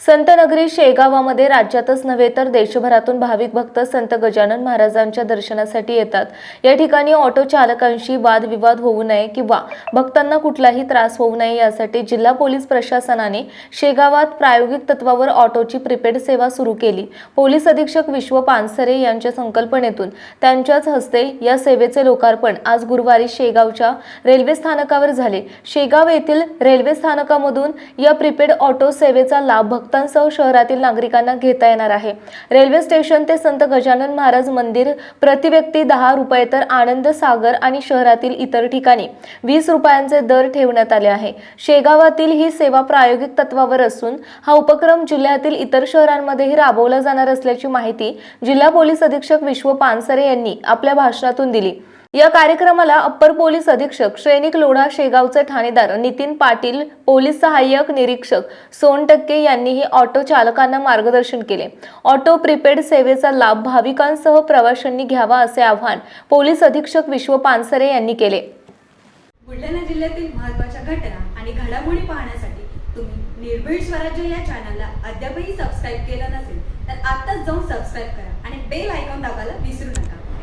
संतनगरी शेगावामध्ये राज्यातच नव्हे तर देशभरातून भाविक भक्त संत गजानन महाराजांच्या दर्शनासाठी येतात. या ठिकाणी ऑटो चालकांशी वादविवाद होऊ नये किंवा भक्तांना कुठलाही त्रास होऊ नये यासाठी जिल्हा पोलीस प्रशासनाने शेगावात प्रायोगिक तत्वावर ऑटोची प्रिपेड सेवा सुरू केली. पोलीस अधीक्षक विश्व पानसरे यांच्या संकल्पनेतून त्यांच्याच हस्ते या सेवेचे लोकार्पण आज गुरुवारी शेगावच्या रेल्वे स्थानकावर झाले. शेगाव येथील रेल्वे स्थानकामधून या प्रिपेड ऑटो सेवेचा लाभ भक्तांसह शहरातील नागरिकांना घेता येणार आहे. रेल्वे स्टेशन ते संत गजानन महाराज मंदिर प्रतिव्यक्ती दहा रुपये तर आनंद सागर आणि शहरातील इतर ठिकाणी वीस रुपयांचे दर ठेवण्यात आले आहे. शेगावातील ही सेवा प्रायोगिक तत्वावर असून हा उपक्रम जिल्ह्यातील इतर शहरांमध्येही राबवला जाणार असल्याची माहिती जिल्हा पोलीस अधीक्षक विश्व पानसरे यांनी आपल्या भाषणातून दिली. या कार्यक्रमाला अप्पर पोलीस अधीक्षक श्रेनिक लोढा शेगावचे ठाणेदार नितीन पाटील पोलीस सहाय्यक निरीक्षक सोन टक्के यांनीही ऑटो चालकांना मार्गदर्शन केले. ऑटो प्रीपेड सेवेचा लाभ भाविकांसह प्रवाशांनी घ्यावा असे आवाहन पोलीस अधीक्षक विश्व पानसरे यांनी केले. बुलढाणा जिल्ह्यातील महत्त्वाच्या घटना आणि घडामोडी पाहण्यासाठी तुम्ही निर्भीड स्वराज्य या चॅनलला अद्यापही सबस्क्राईब केलं नसेल तर आत्ताच जाऊन सबस्क्राईब करा आणि बेल आयकॉन दाबायला विसरू नका.